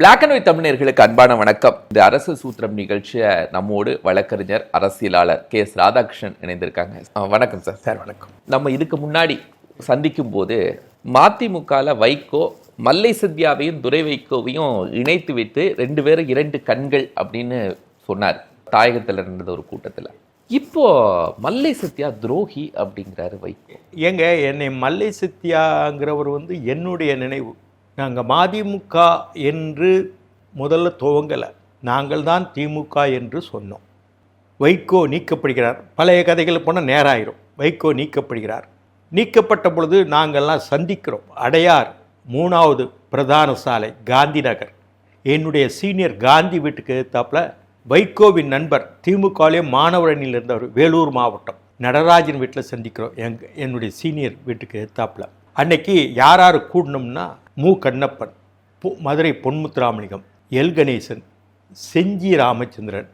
Black and white தமிழர்களுக்கு அன்பான வணக்கம். இந்த அரசு சூத்திரம் நிகழ்ச்சியை நம்மோடு வழக்கறிஞர் அரசியலாளர் கே எஸ் ராதாகிருஷ்ணன் இணைந்திருக்காங்க. வணக்கம் சார். சார் வணக்கம். நம்ம இதுக்கு முன்னாடி சந்திக்கும் போது மதிமுகல வைகோ மல்லை சத்யாவையும் துரை வைகோவையும் இணைத்து வைத்து ரெண்டு பேரும் இரண்டு கண்கள் அப்படின்னு சொன்னார். தாயகத்தில் நடந்த ஒரு கூட்டத்தில். இப்போ மல்லை சத்யா துரோகி அப்படிங்கிறாரு வைகோ. ஏங்க என்னை மல்லை சத்யாங்கிறவர் வந்து என்னுடைய நினைவு. நாங்கள் மதிமுக என்று முதல்ல துவங்கலை. நாங்கள் தான் திமுக என்று சொன்னோம். வைகோ நீக்கப்படுகிறார். பழைய கதைகள் போனால் நேராயிரும். வைகோ நீக்கப்படுகிறார். நீக்கப்பட்ட பொழுது நாங்கள்லாம் சந்திக்கிறோம். அடையார் மூணாவது பிரதான சாலை காந்தி நகர் என்னுடைய சீனியர் காந்தி வீட்டுக்கு எதிர்த்தாப்புல வைகோவின் நண்பர் திமுகவிலே மாணவர் அணியில் இருந்தவர் வேலூர் மாவட்டம். நடராஜன் வீட்டில் சந்திக்கிறோம். எங் என்னுடைய சீனியர் வீட்டுக்கு எதிர்த்தாப்புல. அன்னைக்கு யார் யார் கூடணும்னா மு. கண்ணப்பன் பு மதுரை பொன்முத்துராமலிங்கம் எல். கணேசன் செஞ்சி ராமச்சந்திரன்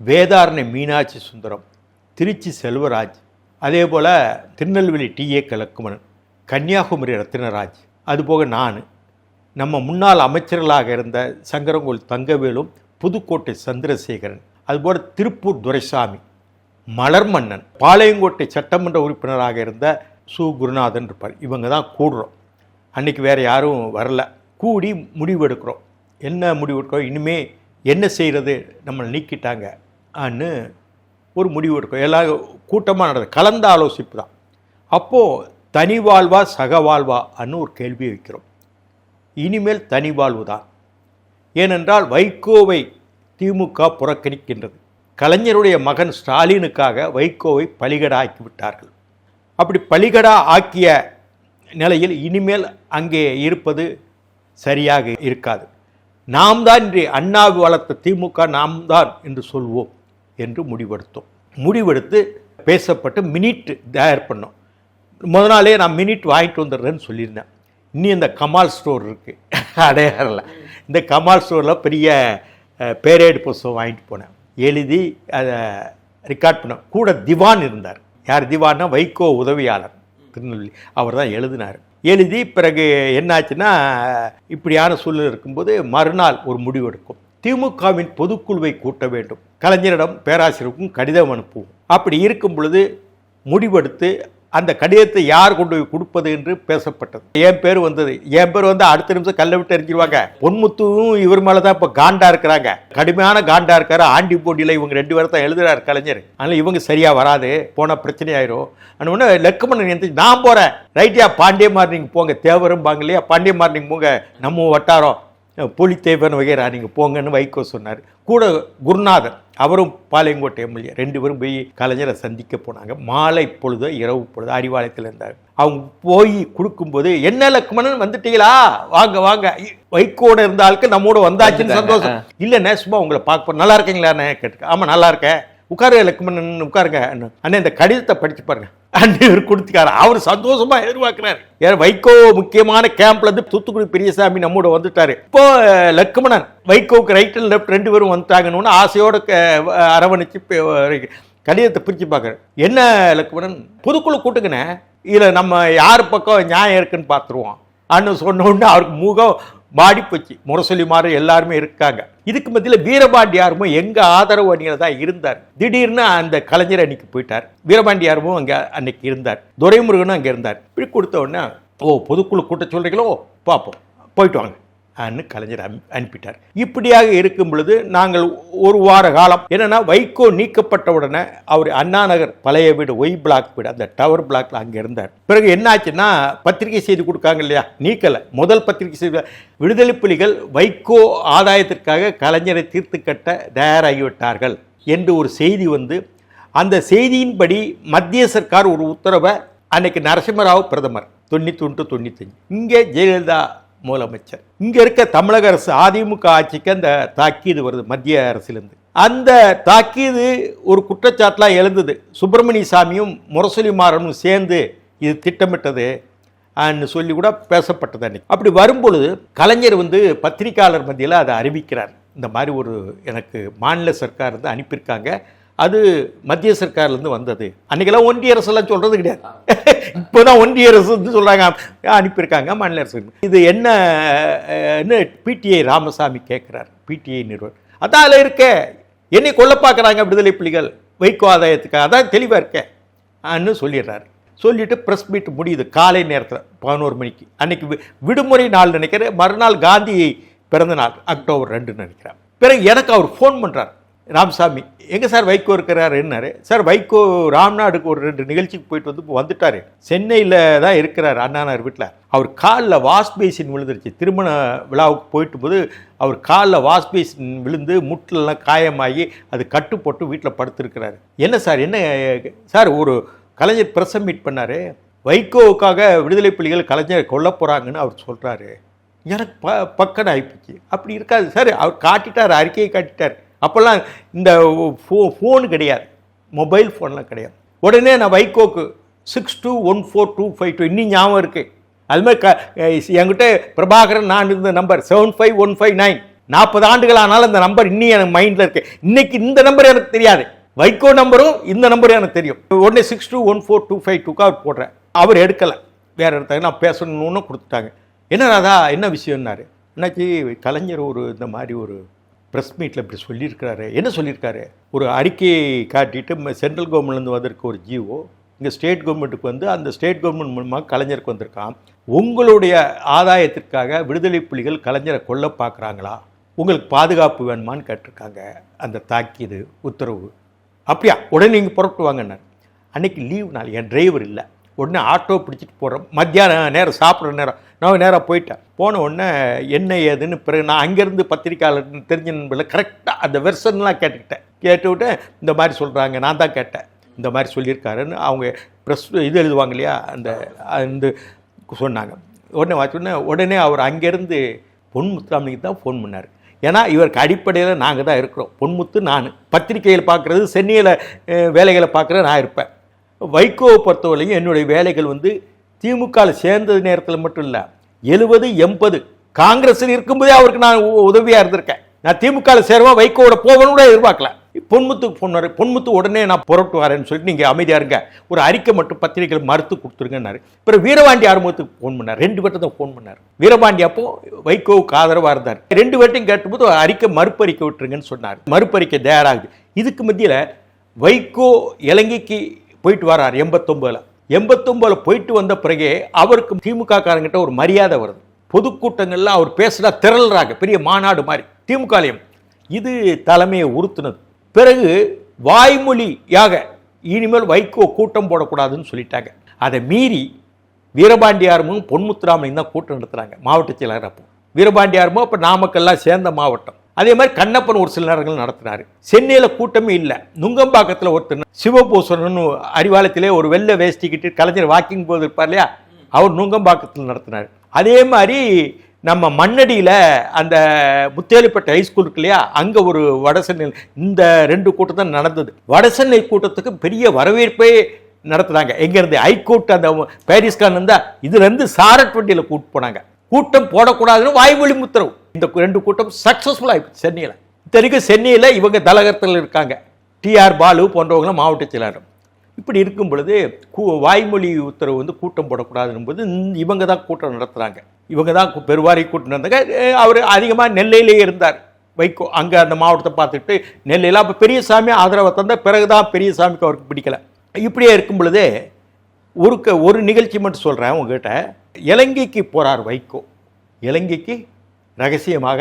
வேதாரணை மீனாட்சி சுந்தரம் திருச்சி செல்வராஜ் அதே போல் திருநெல்வேலி டிஏ கலக்குமணன் கன்னியாகுமரி ரத்தினராஜ் அதுபோக நான். நம்ம முன்னாள் அமைச்சர்களாக இருந்த சங்கரங்கோல் தங்கவேலும் புதுக்கோட்டை சந்திரசேகரன் அதுபோல் திருப்பூர் துரைசாமி மலர்மன்னன் பாளையங்கோட்டை சட்டமன்ற உறுப்பினராக இருந்த சு குருநாதன் இருப்பார். இவங்க தான் கூடுறோம். அன்றைக்கி வேறு யாரும் வரல. கூடி முடிவெடுக்கிறோம் என்ன முடிவெடுக்கிறோம் இனிமேல் என்ன செய்கிறது நம்மளை நீக்கிட்டாங்க. ஆன்னு ஒரு முடிவு எடுக்கிறோம். எல்லா கூட்டமாக நடந்தது கலந்த ஆலோசிப்பு தான். அப்போது தனி வாழ்வா சக வாழ்வா அன்னு ஒரு கேள்வியை வைக்கிறோம். இனிமேல் தனி வாழ்வு தான். ஏனென்றால் வைகோவை திமுக புறக்கணிக்கின்றது. கலைஞருடைய மகன் ஸ்டாலினுக்காக வைகோவை பலிகடாக்கி விட்டார்கள். அப்படி பலிகடா ஆக்கிய நிலையில் இனிமேல் அங்கே இருப்பது சரியாக இருக்காது. நாம் தான் இன்று அண்ணாவு வளர்த்த திமுக நாம் தான் என்று சொல்வோம் என்று முடிவெடுத்தோம். முடிவெடுத்து பேசப்பட்டு மினிட் தயார் பண்ணோம். முத நாளே நான் மினிட் வாங்கிட்டு வந்துடுறேன்னு சொல்லியிருந்தேன். இன்னும் இந்த கமால் ஸ்டோர் இருக்குது அடையாறில் இந்த கமால் ஸ்டோரில் பெரிய பேரேடு புஸ்தகம் வாங்கிட்டு போனேன். எழுதி அதை ரெக்கார்ட் பண்ணேன். கூட திவான் இருந்தார். யார் திவான்னா வைகோ உதவியாளர். திருநெல்வேலி. அவர் தான் எழுதினார். எழுதி பிறகு என்னாச்சுன்னா இப்படியான சூழ்நிலை இருக்கும்போது மறுநாள் ஒரு முடிவு எடுக்கும். திமுகவின் பொதுக்குழுவை கூட்ட வேண்டும். கலைஞரிடம் பேராசிரியருக்கும் கடிதம் அனுப்புவோம். அப்படி இருக்கும் பொழுது முடிவெடுத்து அந்த கடிதத்தை யார் கொண்டு போய் கொடுப்பது என்று பேசப்பட்டது. என் பேர் வந்தது. என் பேர் வந்து அடுத்த நிமிஷம் கல்லை விட்டு எரிஞ்சிருவாங்க. பொன்முத்துவும் இவர் மேலே தான் இப்போ காண்டா இருக்கிறாங்க. கடுமையான காண்டா இருக்காரு. ஆண்டி போட்டியில் இவங்க ரெண்டு பேரும் தான் எழுதுறாரு கலைஞர். அதனால் இவங்க சரியா வராது. போனால் பிரச்சனை ஆயிரும். ஒன்று லெக்கமன் நான் போகிறேன் ரைட்டியா பாண்டிய மார்னிங் போங்க. தேவரும் பாங்க இல்லையா? பாண்டிய மார்னிங் போங்க. நம்ம வட்டாரம். புலித்தேவன் வகைரா நீங்கள் போங்கன்னு வைகோ சொன்னார். கூட குருநாதர் அவரும் பாளையங்கோட்டை எம்எல்ஏ ரெண்டு பேரும் போய் கலைஞரை சந்திக்க போனாங்க. மாலை பொழுது இரவு பொழுது அறிவாலயத்தில் இருந்தார். அவங்க போய் கொடுக்கும்போது என்ன லக்மணன் வந்துட்டீங்களா? வாங்க வாங்க. வைகோட இருந்த ஆளுக்கு நம்மோட வந்தாச்சுன்னு சந்தோஷம். இல்லைண்ணே சும்மா உங்களை பார்க்க நல்லா இருக்கீங்களாண்ணே கேட்டுக்க. ஆமாம் நல்லா இருக்கேன். உட்காரு லக்மணன் உட்காருங்க. அண்ணே இந்த கடிதத்தை படித்து பாருங்க. அண்ணன் கொடுத்துக்காரு அவர் சந்தோஷமா எதிர்பார்க்கிறாரு. ஏன் வைகோ முக்கியமான கேம்ப்ல இருந்து தூத்துக்குடி பெரியசாமி நம்மோட வந்துட்டாரு. இப்போ அஹ், லக்மணன் வைகோவுக்கு ரைட் அண்ட் லெஃப்ட் ரெண்டு பேரும் வந்துட்டாங்கன்னு ஆசையோட அரவணைச்சு கடிதத்தை பிரித்து பார்க்குறேன் என்ன லக்மணன் புதுக்குழு கூட்டுக்கினேன் இதில் நம்ம யார் பக்கம் நியாயம் இருக்குன்னு பார்த்துருவோம். அண்ணன் சொன்ன உடனே அவருக்கு முகம் மாடி போச்சு முரசொலி மாதிரி எல்லாருமே இருக்காங்க. இதுக்கு மத்தியில் வீரபாண்டியாருமும் எங்க ஆதரவு அணியில் தான் இருந்தார். திடீர்னு அந்த கலைஞர் அன்னைக்கு போயிட்டார். வீரபாண்டியாருமும் அங்கே அன்னைக்கு இருந்தார். துரைமுருகனும் அங்கே இருந்தார். இப்படி கொடுத்த உடனே ஓ பொதுக்குழு கூட்ட சொல்றீங்களோ? பார்ப்போம் போயிட்டு வாங்க. அன்னு கலைஞர் அனுப்பிட்டார். இப்படியாக இருக்கும் பொழுது நாங்கள் ஒரு வார காலம் என்னன்னா வைகோ நீக்கப்பட்ட உடனே அவர் அண்ணா நகர் பழைய வீடு ஒய் பிளாக் வீடு அந்த டவர் பிளாக்ல அங்கே இருந்தார். பிறகு என்னாச்சுன்னா பத்திரிகை செய்தி கொடுக்காங்க இல்லையா? நீக்கலை. முதல் பத்திரிகை செய்தி விடுதலை புலிகள் வைகோ ஆதாயத்திற்காக கலைஞரை தீர்த்து கட்ட தயாராகிவிட்டார்கள் என்று ஒரு செய்தி வந்து அந்த செய்தியின்படி மத்திய சர்க்கார் ஒரு உத்தரவை அன்னைக்கு நரசிம்மராவ் பிரதமர் தொண்ணூத்தி ஒன்று தொண்ணூத்தஞ்சு. இங்கே ஜெயலலிதா முதலமைச்சர். இங்க இருக்க தமிழக அரசு அதிமுக ஆட்சிக்கு அந்த தாக்கீது வருது மத்திய அரசிலிருந்து. அந்த தாக்கீது ஒரு குற்றச்சாட்டுலாம் எழுந்தது. சுப்பிரமணிய சாமியும் முரசொலி மாறனும் சேர்ந்து இது திட்டமிட்டது அன்னு சொல்லி கூட பேசப்பட்டது அன்னைக்கு. அப்படி வரும்பொழுது கலைஞர் வந்து பத்திரிக்கையாளர் மத்தியில் அதை அறிவிக்கிறார். இந்த மாதிரி ஒரு எனக்கு மாநில சர்க்கார் வந்து அனுப்பியிருக்காங்க. அது மத்திய சர்க்கார்லேருந்து வந்தது. அன்றைக்கெல்லாம் ஒன்றிய அரசெல்லாம் சொல்கிறது கிடையாது. இப்போதான் ஒன்றிய அரசுன்னு வந்து அனுப்பியிருக்காங்க மாநில அரசு. இது என்ன என்ன பிடிஐ ராமசாமி கேட்குறார் பிடிஐ நிறுவனம் அதான் அதில் இருக்க என்னை கொல்ல பார்க்குறாங்க விடுதலை புலிகள் வைகோ ஆதாயத்துக்காக. அதான் தெளிவாக இருக்கேன் அன்னு சொல்லிடுறாரு. சொல்லிட்டு ப்ரெஸ் மீட் முடியுது காலை நேரத்தில் பதினோரு மணிக்கு. அன்னைக்கு விடுமுறை நாள் நினைக்கிறேன். மறுநாள் காந்தி பிறந்த நாள் அக்டோபர் ரெண்டுன்னு நினைக்கிறேன். பிறகு எனக்கு அவர் ஃபோன் பண்ணுறார் ராமசாமி எங்கே சார் வைகோ இருக்கிறாருன்னாரு? சார் வைகோ ராம்நாடுக்கு ஒரு ரெண்டு நிகழ்ச்சிக்கு போயிட்டு வந்து இப்போ சென்னையில் தான் இருக்கிறார் அண்ணானார் வீட்டில் அவர் காலில் வாஷ் பேசின் விழுந்துருச்சு. திருமண விழாவுக்கு போயிட்டு போது அவர் காலில் வாஷ் பேசின் விழுந்து முட்டிலெல்லாம் காயமாகி அது கட்டு போட்டு வீட்டில் படுத்துருக்கிறாரு. என்ன சார் என்ன சார் ஒரு கலைஞர் பிரசம் மீட் பண்ணார். வைகோவுக்காக விடுதலை புலிகள் கலைஞரை கொல்ல போகிறாங்கன்னு அவர் சொல்கிறாரு எனக்கு ப பக்கன ஆகிப்போச்சு அப்படி இருக்காது சார். அவர் காட்டிட்டார் அறிக்கையை காட்டிட்டார். அப்போல்லாம் இந்த ஃபோ ஃபோன் கிடையாது. மொபைல் ஃபோன்லாம் கிடையாது. உடனே நான் வைகோக்கு six two one four two five two இன்னும் ஞாபகம் இருக்குது அதுமாதிரி க என்கிட்ட பிரபாகரன் நான் இருந்த number seven five one five nine. நாற்பது ஆண்டுகள் ஆனாலும் இந்த நம்பர் இன்னும் எனக்கு மைண்டில் இருக்குது இன்னைக்கு இந்த நம்பர் எனக்கு தெரியாது. வைகோ நம்பரும் இந்த நம்பரும் எனக்கு தெரியும். உடனே six two one four two five டூக்கு அவர் போடுறேன். அவர் எடுக்கலை. வேறு இடத்துக்கு நான் பேசணும்னு கொடுத்துட்டாங்க. என்ன ராதா என்ன விஷயம்னாரு? இன்னைக்கு கலைஞர் ஒரு இந்த மாதிரி ஒரு ப்ரெஸ் மீட்டில் இப்படி சொல்லியிருக்கிறாரு. என்ன சொல்லியிருக்காரு? ஒரு அறிக்கையை காட்டிட்டு சென்ட்ரல் கவர்மெண்ட்லேருந்து வந்திருக்க ஒரு ஜிஓ இங்கே ஸ்டேட் கவர்மெண்ட்டுக்கு வந்து அந்த ஸ்டேட் கவர்மெண்ட் மூலமாக கலைஞருக்கு வந்திருக்கான் உங்களுடைய ஆதாயத்திற்காக விடுதலை புலிகள் கலைஞரை கொல்ல பார்க்குறாங்களா? உங்களுக்கு பாதுகாப்பு வேணுமான்னு கேட்டிருக்காங்க. அந்த தாக்கியது உத்தரவு. அப்படியா? உடனே நீங்கள் புறப்பட்டு வாங்கன்னாரு அன்னைக்கு லீவ் நாள். என் டிரைவர் இல்லை. உடனே ஆட்டோ பிடிச்சிட்டு போகிறோம் மத்தியானம் நேரம் சாப்பிட்ற நேரம். நான் நேராக போயிட்டேன். போன உடனே என்ன ஏதுன்னு பிறகு நான் அங்கேருந்து பத்திரிக்கையாளர் தெரிஞ்ச நண்பர்ல கரெக்டாக அந்த வெர்ஷன்லாம் கேட்டுக்கிட்டேன். கேட்டுவிட்டு இந்த மாதிரி சொல்கிறாங்க நான் தான் கேட்டேன். இந்த மாதிரி சொல்லியிருக்காருன்னு அவங்க ப்ரெஸ் இது எழுதுவாங்க இல்லையா? அந்த அந்த சொன்னாங்க. உடனே வாட்ச் உடனே உடனே அவர் அங்கேருந்து பொன்முத்துராமலிங்க தான் ஃபோன் பண்ணார். ஏன்னா இவருக்கு அடிப்படையில் நாங்கள் தான் இருக்கிறோம். பொன்முத்து நான் பத்திரிகையில் பார்க்குறது சென்னையில் வேலைகளை பார்க்குறது நான் இருப்பேன். வைகோவை பொறுத்தவரையும் என்னுடைய வேலைகள் வந்து திமுகவில் சேர்ந்தது நேரத்தில் மட்டும் இல்லை எழுபது எண்பது. காங்கிரஸில் இருக்கும்போதே அவருக்கு நான் உதவியாக இருந்திருக்கேன். நான் திமுகவில் சேருவேன் வைகோட போகணும்னு கூட எதிர்பார்க்கல. பொன்முத்துக்கு பொண்ணாரு பொன்முத்து உடனே நான் புறப்பட்டு வரேன்னு சொல்லிட்டு நீங்கள் அமைதியாக இருங்க. ஒரு அறிக்கை மட்டும் பத்திரிகைகள் மறுத்து கொடுத்துருங்கன்னாரு. பிறகு வீரபாண்டி ஆறுமுகத்துக்கு ஃபோன் பண்ணார். ரெண்டு பேர்ட்ட தான் ஃபோன் பண்ணார். வீரபாண்டி அப்போ வைகோவுக்கு ஆதரவாக இருந்தார். ரெண்டு பேர்ட்டையும் கேட்டபோது அறிக்கை மறுப்பறிக்கை விட்டுருங்கன்னு சொன்னார். மறுப்பறிக்கை தயாராகுது. இதுக்கு மத்தியில் வைகோ இலங்கைக்கு போயிட்டு வரார் எண்பத்தொம்பதுல. எண்பத்தொம்பதில் போயிட்டு வந்த பிறகே அவருக்கு திமுக காரங்கிட்ட ஒரு மரியாதை வருது. பொதுக்கூட்டங்களில் அவர் பேசுனா திரள்றாங்க. பெரிய மாநாடு மாதிரி. திமுகலையும். இது தலைமையை உறுத்துனது. பிறகு வாய்மொழியாக இனிமேல் வைகோ கூட்டம் போடக்கூடாதுன்னு சொல்லிட்டாங்க. அதை மீறி வீரபாண்டியாரமும் பொன்முத்துராமையும் தான் கூட்டம் நடத்துகிறாங்க மாவட்ட செயலாளர் அப்போ. வீரபாண்டியாரமும் அப்போ நாமக்கல்லாம் சேர்ந்த மாவட்டம். அதே மாதிரி கண்ணப்பன் ஒரு சில நேரங்கள் நடத்தினார். சென்னையில் கூட்டமே இல்லை. நுங்கம்பாக்கத்தில் ஒருத்தர் சிவபூசணன் அறிவாலயத்திலே ஒரு வெள்ளை வேஷ்டிக்கிட்டு கலைஞர் வாக்கிங் போது இருப்பார் இல்லையா? அவர் நுங்கம்பாக்கத்தில் நடத்தினார். அதே மாதிரி நம்ம மண்ணடியில் அந்த முத்தேலிப்பட்ட ஹைஸ்கூல் இருக்கு இல்லையா? அங்கே ஒரு வடசென்னை இந்த ரெண்டு கூட்டம் தான் நடந்தது. வடசென்னை கூட்டத்துக்கு பெரிய வரவேற்பே நடத்துனாங்க. எங்கேருந்து ஹைகோர்ட் அந்த பாரிஸ்கான் இருந்தால் இதுலேருந்து சாரட் வண்டியில் கூட்டு போனாங்க. கூட்டம் போடக்கூடாதுன்னு வாய்மொழி உத்தரவு இந்த ரெண்டு கூட்டம் சக்ஸஸ்ஃபுல்லாக ஆயிடுச்சு சென்னையில். இத்தனைக்கும் சென்னையில் இவங்க தலகத்தில் இருக்காங்க. டிஆர் பாலு போன்றவங்களும் மாவட்ட செயலாளர். இப்படி இருக்கும் பொழுது கூ- வாய்மொழி உத்தரவு வந்து கூட்டம் போடக்கூடாதுன்னு போது இவங்க தான் கூட்டம் நடத்துகிறாங்க இவங்க தான் பெருவாரி கூட்டம் நடந்தாங்க அவர் அதிகமாக நெல்லையிலே இருந்தார். வைகோ அங்கே அந்த மாவட்டத்தை பார்த்துட்டு நெல்லையில் அப்போ பெரியசாமி ஆதரவை தந்த பிறகு தான் பெரியசாமிக்கு அவருக்கு பிடிக்கல. இப்படியே இருக்கும் பொழுதே ஒரு ஒரு நிகழ்ச்சி மட்டும் சொல்கிறேன் உங்ககிட்ட. இலங்கைக்கு போகிறார் வைகோ. இலங்கைக்கு ரகசியமாக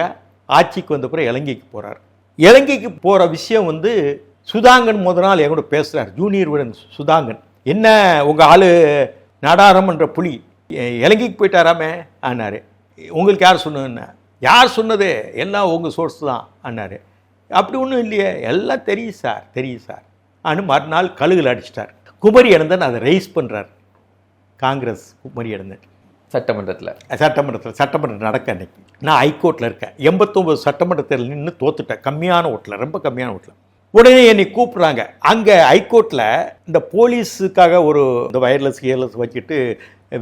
ஆட்சிக்கு வந்த பிறகு இலங்கைக்கு போகிறார் இலங்கைக்கு போகிற விஷயம் வந்து சுதாங்கன் முத நாள் என் கூட பேசுகிறார் ஜூனியர் உடன் சுதாங்கன். என்ன உங்கள் ஆள் நாடாரம்ன்ற புலி இலங்கைக்கு போயிட்டாராமே ஆனாரு உங்களுக்கு யார் சொன்னதுன்னா யார் சொன்னது? எல்லாம் உங்கள் சோர்ஸ் தான் ஆனார் அப்படி ஒன்றும் இல்லையே. எல்லாம் தெரியும் சார் தெரியும் சார் ஆனு மறுநாள் கழுகில் அடிச்சிட்டார். குமரி இடந்தன் அதை ரைஸ் பண்ணுறார் காங்கிரஸ் குமரி இடந்தன் சட்டமன்றத்தில். சட்டமன்றத்தில் சட்டமன்றம் நடக்க அன்னைக்கு. நான் ஹைகோர்ட்டில் இருக்கேன். எண்பத்தொம்பது சட்டமன்றத்தில் நின்று தோத்துட்டேன். கம்மியான ஓட்டில் ரொம்ப கம்மியான ஓட்டில். உடனே என்னை கூப்பிட்றாங்க. அங்கே ஹைகோர்ட்டில் இந்த போலீஸுக்காக ஒரு இந்த வயர்லெஸ் கியர்லெஸ் வச்சுட்டு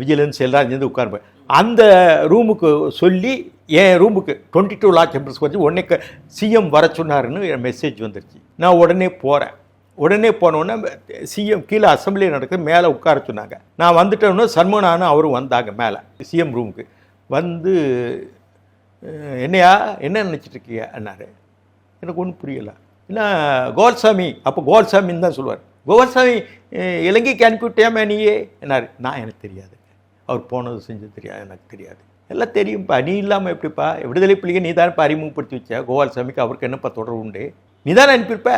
விஜிலன்ஸ் எல்லாம் சேர்ந்து உட்காருப்பேன் அந்த ரூமுக்கு சொல்லி என் ரூமுக்கு டுவெண்ட்டி டூ லாக் சேம்பர்ஸ் வச்சு உடனே சிஎம் வர சொன்னாருன்னு என் மெசேஜ் வந்துருச்சு. நான் உடனே போகிறேன் உடனே போனோடனே சிஎம் கீழே அசம்பிளி நடக்குது மேலே உட்கார சொன்னாங்க. நான் வந்துட்டோன்னு சண்முகனானும் அவரும் வந்தாங்க மேலே சிஎம் ரூமுக்கு வந்து என்னையா என்ன நினச்சிட்டு இருக்கீங்க? அண்ணாரு எனக்கு ஒன்றும் புரியலை. என்ன கோல்சாமி அப்போ கோல்சாமின்னு தான் சொல்லுவார். கோல்சாமி இலங்கைக்கு அனுப்பிவிட்டியாமே நீயே? என்னாரு நான் எனக்கு தெரியாது. அவர் போனது செஞ்சது தெரியாது எனக்கு தெரியாது. எல்லாம் தெரியும்ப்பா நீ இல்லாமல் எப்படிப்பா? விடுதலை பிள்ளைங்க நீ தானே அறிமுகப்படுத்தி வச்ச? கோபால்சாமிக்கு அவருக்கு என்னப்பா தொடர்பு உண்டு? நீ தானே அனுப்பியிருப்ப?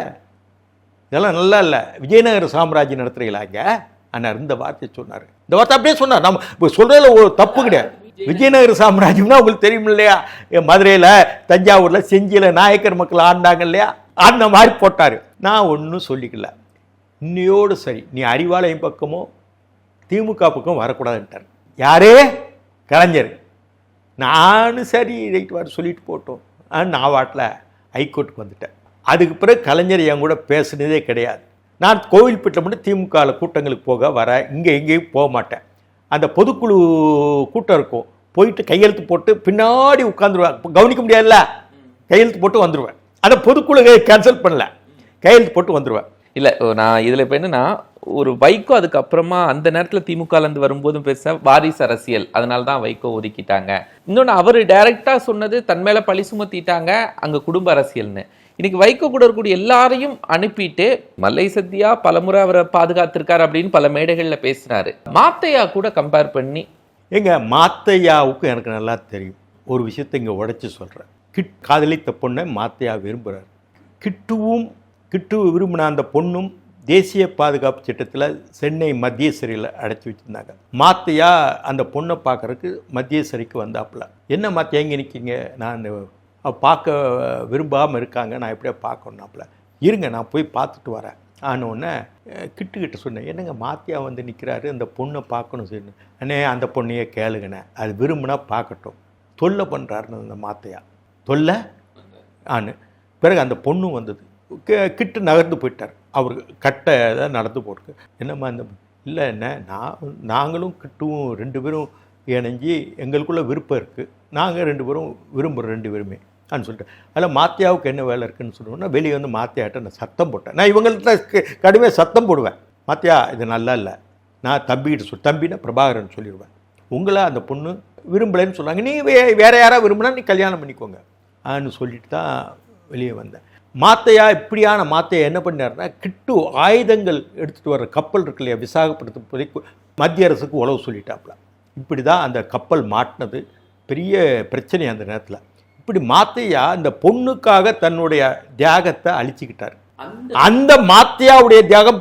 இதெல்லாம் நல்லா இல்லை. விஜயநகர சாம்ராஜ்யம் நடத்துறீங்களா இங்கே அண்ணார் இந்த வார்த்தையை சொன்னார். இந்த வார்த்தை அப்படியே சொன்னார். நம்ம இப்போ சொல்கிறதுல ஒரு தப்பு கிடையாது. விஜயநகர சாம்ராஜ்யம்னா உங்களுக்கு தெரியும் இல்லையா? மதுரையில் தஞ்சாவூரில் செஞ்சியில் நாயக்கர் மக்கள் ஆண்டாங்க இல்லையா? அந்த மாதிரி போட்டார். நான் ஒன்றும் சொல்லிக்கல. இன்னையோடு சரி. நீ அறிவாலயம் பக்கமோ திமுக பக்கம் வரக்கூடாதுன்ட்டார். யாரே? கலைஞர். நானும் சரி ரைட் வர சொல்லிட்டு போட்டோம். நான் வாட்டில் ஹைகோர்ட்டுக்கு வந்துட்டேன். அதுக்கு பிறகு கலைஞர் என் கூட பேசுனதே கிடையாது. நான் கோவில்பட்டில் மட்டும் திமுகவில் கூட்டங்களுக்கு போக வர இங்கே எங்கேயும் போக மாட்டேன். அந்த பொதுக்குழு கூட்டம் இருக்கும். போயிட்டு கையெழுத்து போட்டு பின்னாடி உட்காந்துருவேன் கவனிக்க முடியாதுல்ல? கையெழுத்து போட்டு வந்துடுவேன் அந்த பொதுக்குழு கேன்சல் பண்ணல. கையெழுத்து போட்டு வந்துடுவேன் இல்லை நான் இதில் இப்போ என்னென்னா ஒரு வைகோ அதுக்கப்புறமா அந்த நேரத்தில் திமுகலேருந்து வரும்போதும் பேச வாரிசு அரசியல். அதனால தான் வைகோ ஒதுக்கிட்டாங்க. இன்னொன்று அவர் டைரெக்டாக சொன்னது தன் மேலே பழி சுமத்திட்டாங்க அங்கே குடும்ப அரசியல்னு. இன்னைக்கு வைகோ கூட இருக்கக்கூடிய எல்லாரையும் அனுப்பிட்டு மல்லை சத்யா பலமுறை அவரை பாதுகாத்திருக்காரு அப்படின்னு பல மேடைகளில் பேசினாரு மாத்தையா கூட கம்பேர் பண்ணி எங்க மாத்தையாவுக்கும் எனக்கு நல்லா தெரியும். ஒரு விஷயத்தை இங்கே உடச்சி சொல்கிறேன் கிட் காதலித்த பொண்ணை மாத்தையா விரும்புகிறார் கிட்டுவும் கிட்டு விரும்பின அந்த பொண்ணும் தேசிய பாதுகாப்பு சட்டத்தில் சென்னை மத்திய சிறையில் அடைச்சி வச்சுருந்தாங்க. மாத்தையா அந்த பொண்ணை பார்க்கறதுக்கு மத்திய சிறைக்கு வந்தாப்புல. என்ன மாத்தையா இங்கே நிற்கிங்க நான் பார்க்க விரும்பாமல் இருக்காங்க. நான் எப்படியா பார்க்கணும்னாப்புல. இருங்க நான் போய் பார்த்துட்டு வரேன். ஆனோடனே கிட்டுக்கிட்ட சொன்னேன் என்னங்க மாத்தியா வந்து நிற்கிறாரு அந்த பொண்ணை பார்க்கணும் சொல்லு. அண்ணே அந்த பொண்ணையே கேளுங்கண்ணே. அது விரும்புனா பார்க்கட்டும். தொல்லை பண்ணுறாருன்னு அந்த மாத்தையா? தொல்லை? ஆனு. பிறகு அந்த பொண்ணும் வந்தது. கிட்டு நகர்ந்து போயிட்டார். அவர் கட்டை தான் நடந்து போட்டு என்னம்மா இந்த இல்லை என்ன நான் நாங்களும் கிட்டும் ரெண்டு பேரும் இணைஞ்சி எங்களுக்குள்ளே விருப்பம் இருக்குது நாங்கள் ரெண்டு பேரும் விரும்புகிறோம் ரெண்டு பேருமே. அப்படின்னு சொல்லிட்டு அதில் மாத்தியாவுக்கு என்ன வேலை இருக்குன்னு சொல்லுவோம்னா வெளியே வந்து மாத்தியாட்ட நான் சத்தம் போட்டேன். நான் இவங்கள்ட்ட கடுமையாக சத்தம் போடுவேன். மாத்தியா இது நல்லா இல்லை. நான் தம்பிகிட்ட சொல் தம்பினா பிரபாகரன் சொல்லிடுவேன் உங்களை அந்த பொண்ணு விரும்பலைன்னு சொன்னாங்க. நீ வே வேறு யாராவது விரும்பினா நீ கல்யாணம் பண்ணிக்கோங்க. ஆன்னு சொல்லிட்டு தான் வெளியே வந்தேன். மாத்தையா இப்படியான மாத்தையா என்ன பண்ணார்னா கிட்டு ஆயுதங்கள் எடுத்துகிட்டு வர்ற கப்பல் இருக்கு இல்லையா விசாகப்படுத்தும் மத்திய அரசுக்கு உழவு சொல்லிட்டாப்புல. இப்படி தான் அந்த கப்பல் மாட்டினது. பெரிய பிரச்சனை அந்த நேரத்தில். இப்படி மாத்தையா இந்த பொண்ணுக்காக தன்னுடைய தியாகத்தை அழிச்சுக்கிட்டார். அந்த மாத்தையாவுடைய தியாகம்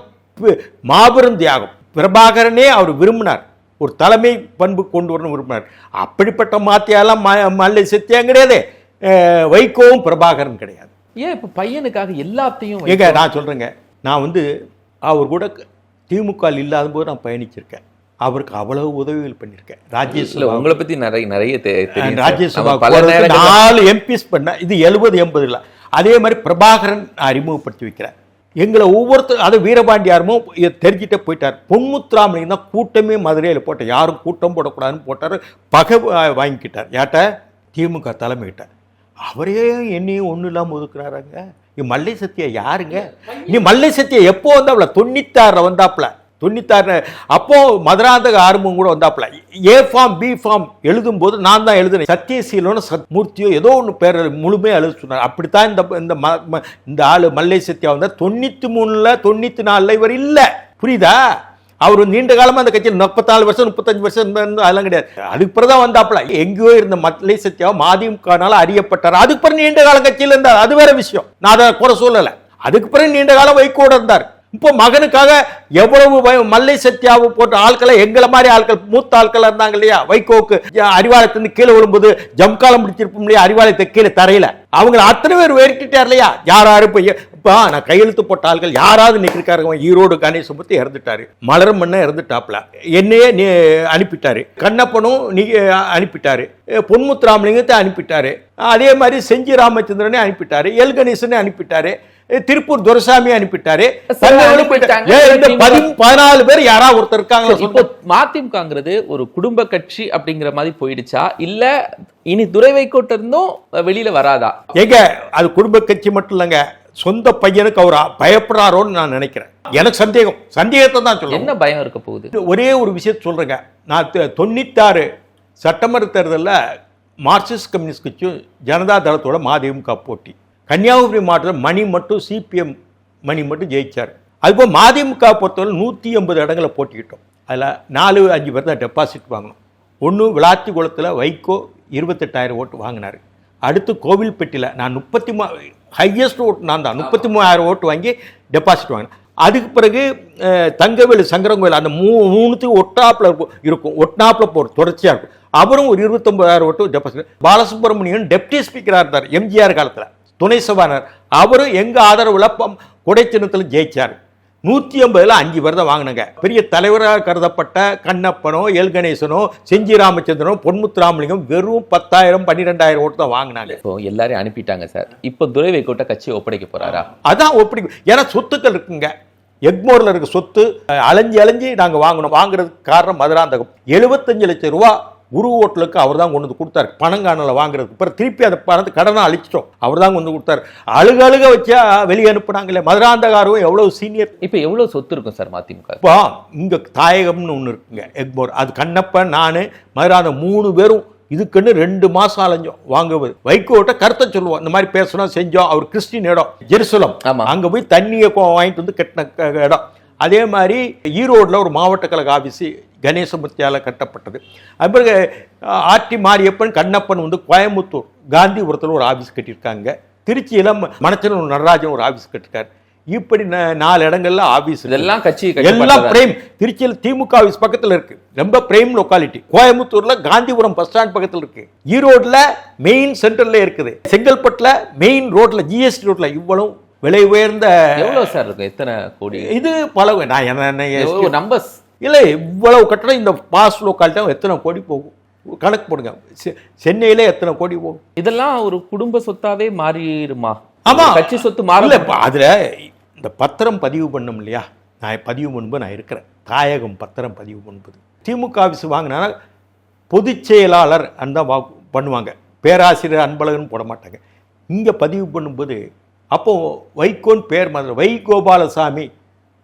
மாபெரும் தியாகம். பிரபாகரனே அவர் விரும்பினார். ஒரு தலைமை பண்பு கொண்டு வரணும் விரும்பினார். அப்படிப்பட்ட மாத்தியாலாம் மல்லை சத்தியம் கிடையாது. வைகோவும் பிரபாகரன் கிடையாது. ஏன் இப்ப பையனுக்காக எல்லாத்தையும் ஏங்க நான் சொல்கிறேங்க நான் வந்து அவர் கூட திமுக இல்லாத போது நான் பயணிச்சிருக்கேன். அவருக்கு அவ்வளவு உதவிகள் பண்ணியிருக்கேன். இல்ல ராஜ்யசபா உங்களை பத்தி நிறைய நிறைய. ராஜ்யசபா நாலு எம்பிஸ் பண்ண இது எழுபது எண்பதுல அதே மாதிரி பிரபாகரன் நான் அறிமுகப்படுத்தி வைக்கிறேன். எங்களை ஒவ்வொருத்தர் அது வீரபாண்டியாரமும் இதை தெரிஞ்சுட்டே போயிட்டார். பொன்முத்துராமலிங்கம் தான் கூட்டமே மதுரையில் போட்டார். யாரும் கூட்டம் போடக்கூடாதுன்னு போட்டார். பகை வாங்கிக்கிட்டார். யார்ட்ட? திமுக தலைமைகிட்ட. அவரே என்னையும் ஒன்றும் இல்லாமல் ஒதுக்குறாருங்க. நீ மல்லை சத்தியா யாருங்க? நீ மல்லை சத்தியா எப்போ வந்தாப்புல? தொண்ணூத்தாறில் வந்தாப்புல. தொண்ணூத்தாறு அப்போ மதுராந்தக ஆர்வம் கூட வந்தாப்புல. ஏ ஃபார்ம் பி ஃபார்ம் எழுதும்போது நான் தான் எழுதுனேன். சத்தியசீலனும் சத்மூர்த்தியோ ஏதோ ஒன்று பேர் முழுமையாக எழுத சொன்னார். அப்படித்தான் இந்த இந்த ம- ம- இந்த ஆளு மல்லை சத்யா வந்தார். தொண்ணூற்றி மூணில் தொண்ணூற்றி நாலில் இவர் இல்லை. புரியுதா? அவர் நீண்ட காலமாக அந்த கட்சியில் முப்பத்தாலு வருஷம் முப்பத்தஞ்சு வருஷம் அதெல்லாம் கிடையாது. அதுக்கு பிறகு தான் வந்தாப்புல. எங்கேயோ இருந்த மல்லை சத்யாவை மதிமுகனால அறியப்பட்டார். அதுக்கு பிறகு நீண்ட காலம் கட்சியில் இருந்தார். அது வேற விஷயம். நான் அதை குறை சொல்லலை. அதுக்கு பிறகு நீண்ட காலம் வைகோட இருந்தார். இப்போ மகனுக்காக எவ்வளவு மல்லை சத்யாவை போட்ட ஆட்களை எங்களை மாதிரி ஆட்கள் மூத்த ஆட்கள் இருந்தாங்க இல்லையா? வைகோக்கு அறிவாலயத்திலிருந்து கீழே விழும்போது ஜம்காலம் பிடிச்சிருப்போம் இல்லையா? அறிவாலயத்தை கீழே தரையில. அவங்கள அத்தனை பேர் வெறுக்கிட்டார் இல்லையா? யார் யாரு இப்போ நான் கையெழுத்து போட்ட ஆள்கள் யாராவது நிற்கிறாங்க ஈரோடு கணேசமுத்து இறந்துட்டாரு. மலரம் மண்ணை இறந்துட்டாப்ல. என்னையே நீ அனுப்பிட்டாரு. கண்ணப்பனும் நீ அனுப்பிட்டாரு. பொன்முத்துராமலிங்கத்தை அனுப்பிட்டாரு. அதே மாதிரி செஞ்சி ராமச்சந்திரனே அனுப்பிட்டாரு. எல் கணேசனே அனுப்பிட்டாரு. திருப்பூர் துரைசாமி அனுப்பிட்டாரு. பதினாலு பேர் யாராவது ஒருத்தர் இருக்காங்களா இப்போ மதிமுகங்கிறது ஒரு குடும்ப கட்சி அப்படிங்கிற மாதிரி போயிடுச்சா? இல்ல இனி துரை வைக்கோட்ட இருந்தும் வெளியில வராதா? எங்க அது குடும்ப கட்சி மட்டும் இல்லைங்க. சொந்த பையனுக்கு அவர் பயப்படுறாரோன்னு நான் நினைக்கிறேன். எனக்கு சந்தேகம். சந்தேகத்தை தான் சொல்லுவேன் என்ன பயம் இருக்க போகுது? ஒரே ஒரு விஷயத்தை சொல்கிறேங்க நான் தொண்ணூத்தாறு சட்டமன்ற தேர்தலில் மார்க்சிஸ்ட் கம்யூனிஸ்ட் கட்சியும் ஜனதா தளத்தோட மதிமுக போட்டி. கன்னியாகுமரி மாவட்டத்தில் மணி மட்டும் சிபிஎம் மணி மட்டும் ஜெயிச்சார். அதுபோல் மதிமுக பொறுத்தவரை நூற்றி எண்பது இடங்களை போட்டிக்கிட்டோம். அதில் நாலு அஞ்சு பேர் தான் டெபாசிட் வாங்கினோம். ஒன்று விளாத்திக்குளத்தில் வைகோ இருபத்தெட்டாயிரம் ஓட்டு வாங்கினார். அடுத்து கோவில்பட்டியில் நான் முப்பத்தி மூ ஹையஸ்ட் ஓட்டு நான் தான் முப்பத்தி மூவாயிரம் ஓட்டு வாங்கி டெபாசிட் வாங்கினேன். அதுக்கு பிறகு தங்கவேலு சங்கரங்கோயில் அந்த மூ மூணுத்தையும் ஒட்டாப்பில் இருக்கும் இருக்கும் ஒட்டாப்பில் போகிற தொடர்ச்சியாக இருக்கும். அவரும் ஒரு இருபத்தொம்பதாயிரம் ஓட்டு டெபாசிட் பாலசுப்ரமணியன் டெப்டி ஸ்பீக்கராக இருந்தார் எம்ஜிஆர் காலத்தில். துணை சபாநாயகர் அவரும் எங்கள் ஆதரவில் பம் கொடை சின்னத்தில் ஜெயிச்சார். நூற்றி ஐம்பதில் அஞ்சு பேர் தான் வாங்கினாங்க. பெரிய தலைவராக கருதப்பட்ட கண்ணப்பனோ எல் கணேசனோ செஞ்சி ராமச்சந்திரனோ பொன்முத்து ராமலிங்கம் வெறும் பத்தாயிரம் பன்னிரெண்டாயிரம் ஓட்டு தான் வாங்கினாங்க. இப்போ எல்லாரையும் அனுப்பிட்டாங்க சார். இப்போ துரை வைக்கோட்ட கட்சியை ஒப்படைக்க போறாரா? அதான் ஒப்படி ஏன்னா சொத்துக்கள் இருக்குங்க. எக்மோரில் இருக்க சொத்து அலைஞ்சு அலைஞ்சு நாங்கள் வாங்கணும். வாங்குறதுக்கு காரணம் மதுராந்தகம். எழுபத்தஞ்சு லட்சம் ரூபா குரு ஹோட்டலுக்கு அவர் தான் கொண்டு வந்து கொடுத்தாரு. பணங்கானல வாங்குறதுக்கு. அப்புறம் திருப்பி அதை பணத்தை கடனை அழிச்சிட்டோம். அவர் தான் கொண்டு கொடுத்தாரு. அழுக அழுக வச்சா வெளியே அனுப்புனாங்களே மதுராந்தகாரும் எவ்வளவு சீனியர் இப்போ எவ்வளவு சொத்து இருக்கும் சார் மதிமுக? இப்போ இங்கே தாயகம்னு ஒன்று இருக்குங்க எக்மோர் அது கண்ணப்பன் நான் மதுராந்த மூணு பேரும் இதுக்குன்னு ரெண்டு மாசம் அலைஞ்சோம். வாங்குவது. வைகோட்ட கருத்தை சொல்லுவோம். இந்த மாதிரி பேசணும் செஞ்சோம். அவர் கிறிஸ்டின் இடம் ஜெருசலம். அங்க போய் தண்ணியை வாங்கிட்டு வந்து கட்டின இடம். அதே மாதிரி ஈரோட்ல ஒரு மாவட்ட கழக ஆஃபீஸு கணேசமூர்த்தியால் கட்டப்பட்டது. அது பிறகு ஆர்டி மாரியப்பன் கண்ணப்பன் வந்து கோயம்புத்தூர் காந்திபுரத்தில் ஒரு ஆஃபீஸ் கட்டியிருக்காங்க. திருச்சியில் மணச்சனூர் நடராஜன் ஒரு ஆஃபீஸ் கட்டிருக்காரு. இப்படி நாலு இடங்கள்ல ஆஃபீஸ் இதெல்லாம் கட்சி எல்லாம் பிரேம். திருச்சியில் திமுக ஆஃபீஸ் பக்கத்துல இருக்கு. ரொம்ப பிரேம் லொக்காலிட்டி கோயம்புத்தூர்ல காந்திபுரம் பஸ் ஸ்டாண்ட் பக்கத்துல இருக்கு. ஈரோட்ல மெயின் சென்டர்ல இருக்குது. செங்கல்பட்டுல மெயின் ரோட்ல ஜிஎஸ்டி ரோட்ல இவ்வளவு விலை உயர்ந்த எவ்வளவு சார் இருக்கும் எத்தனை கோடி? இது பல நான் என்ன என்ன நம்பர்ஸ் இல்லை இவ்வளவு கட்டணம் இந்த பாஸ் லோக்காலிட்டி எத்தனை கோடி போகும்? கணக்கு போடுங்க. சென்னையில எத்தனை கோடி போகும்? இதெல்லாம் ஒரு குடும்ப சொத்தாவே மாறிடுமா? ஆமா. கட்சி சொத்து மாறல அதுல இந்த பத்திரம் பதிவு பண்ணும் இல்லையா? நான் பதிவு பண்ணும்போது நான் இருக்கிறேன். தாயகம் பத்திரம் பதிவு பண்ணும்போது திமுக ஆஃபீஸ் வாங்கினா பொதுச் செயலாளர் அந்த பண்ணுவாங்க. பேராசிரியர் அன்பழகன் போட மாட்டாங்க. இங்கே பதிவு பண்ணும்போது அப்போ வைகோன் பேர் மாதிரி வை கோபாலசாமி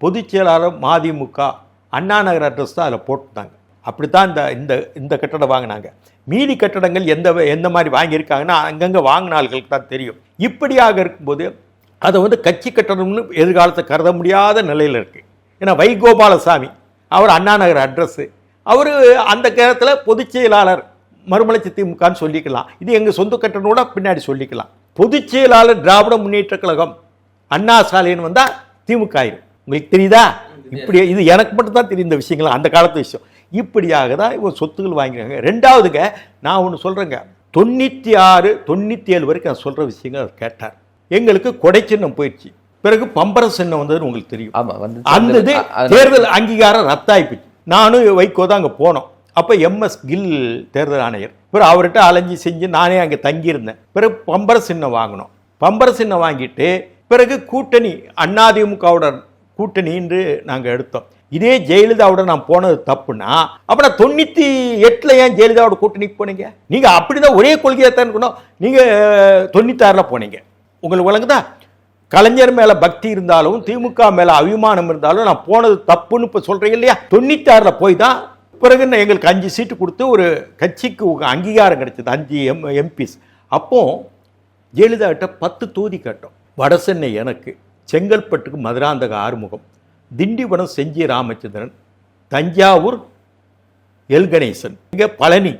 பொதுச் செயலாளர் மதிமுக அண்ணா நகர் அட்ரஸ் தான் அதில் போட்டுட்டாங்க அப்படித்தான் இந்த இந்த இந்த கட்டடம் வாங்கினாங்க. மீதி கட்டடங்கள் எந்த எந்த மாதிரி வாங்கியிருக்காங்கன்னா அங்கங்கே வாங்கினாள்களுக்கு தான் தெரியும். இப்படியாக இருக்கும்போது அதை வந்து கட்சி கட்டணம்னு எதிர்காலத்தை கருத முடியாத நிலையில் இருக்குது ஏன்னா வைகோபாலசாமி அவர் அண்ணா நகர் அட்ரஸ்ஸு அவர் அந்த நேரத்தில் பொதுச் செயலாளர் மறுமலர்ச்சி திமுகன்னு சொல்லிக்கலாம். இது எங்கள் சொந்த கட்டணோட பின்னாடி சொல்லிக்கலாம். பொதுச் செயலாளர் திராவிட முன்னேற்ற கழகம் அண்ணா ஸ்டாலின் வந்தால் திமுக ஆயிரும். உங்களுக்கு தெரியுதா? இப்படி இது எனக்கு மட்டும் தான் தெரியும் இந்த விஷயங்கள் அந்த காலத்து விஷயம். இப்படியாக தான் இவங்க சொத்துக்கள் வாங்கினாங்க. ரெண்டாவதுங்க நான் ஒன்று சொல்கிறேங்க தொண்ணூற்றி ஆறு தொண்ணூற்றி ஏழு வரைக்கும் நான் சொல்கிற விஷயங்கள் கேட்டார். எங்களுக்கு கொடை சின்னம் போயிடுச்சு. பிறகு பம்பர சின்னம் வந்ததுன்னு உங்களுக்கு தெரியும். வந்து அந்த இது தேர்தல் அங்கீகாரம் ரத்தாயிப்போச்சு. நானும் வைகோ தான் அங்கே போனோம். அப்போ எம்எஸ் கில் தேர்தல் ஆணையர். பிறகு அவர்கிட்ட அலைஞ்சு செஞ்சு நானே அங்கே தங்கியிருந்தேன். பிறகு பம்பர சின்னம் வாங்கினோம். பம்பர சின்னம் வாங்கிட்டு பிறகு கூட்டணி கூட்டணி என்று நாங்கள் எடுத்தோம். இதே ஜெயலலிதாவோட நான் போனது தப்புனா அப்ப நான் தொண்ணூற்றி எட்டில் ஏன் ஜெயலலிதாவோட கூட்டணிக்கு போனீங்க? நீங்கள் அப்படிதான் ஒரே கொள்கையாக தான் இருக்கணும். நீங்கள் தொண்ணூத்தாறில் போனீங்க. உங்களுக்கு வழங்குதா கலைஞர் மேல பக்தி இருந்தாலும் திமுக மேல அபிமானம் இருந்தாலும் நான் போனது தப்புன்னு இப்ப சொல்றீங்க இல்லையா? தொண்ணூத்தாறுல போய் தான் பிறகு எங்களுக்கு அஞ்சு சீட்டு கொடுத்து ஒரு கட்சிக்கு அங்கீகாரம் கிடைச்சது. அஞ்சு எம் எம்பிஸ் அப்போ ஜெயலலிதா கிட்ட பத்து தொகுதி கேட்டோம். வடசென்னை எனக்கு. செங்கல்பட்டுக்கு மதுராந்தக ஆறுமுகம் திண்டிவனம் செஞ்சி ராமச்சந்திரன் தஞ்சாவூர் எல் கணேசன் இங்கே பழனி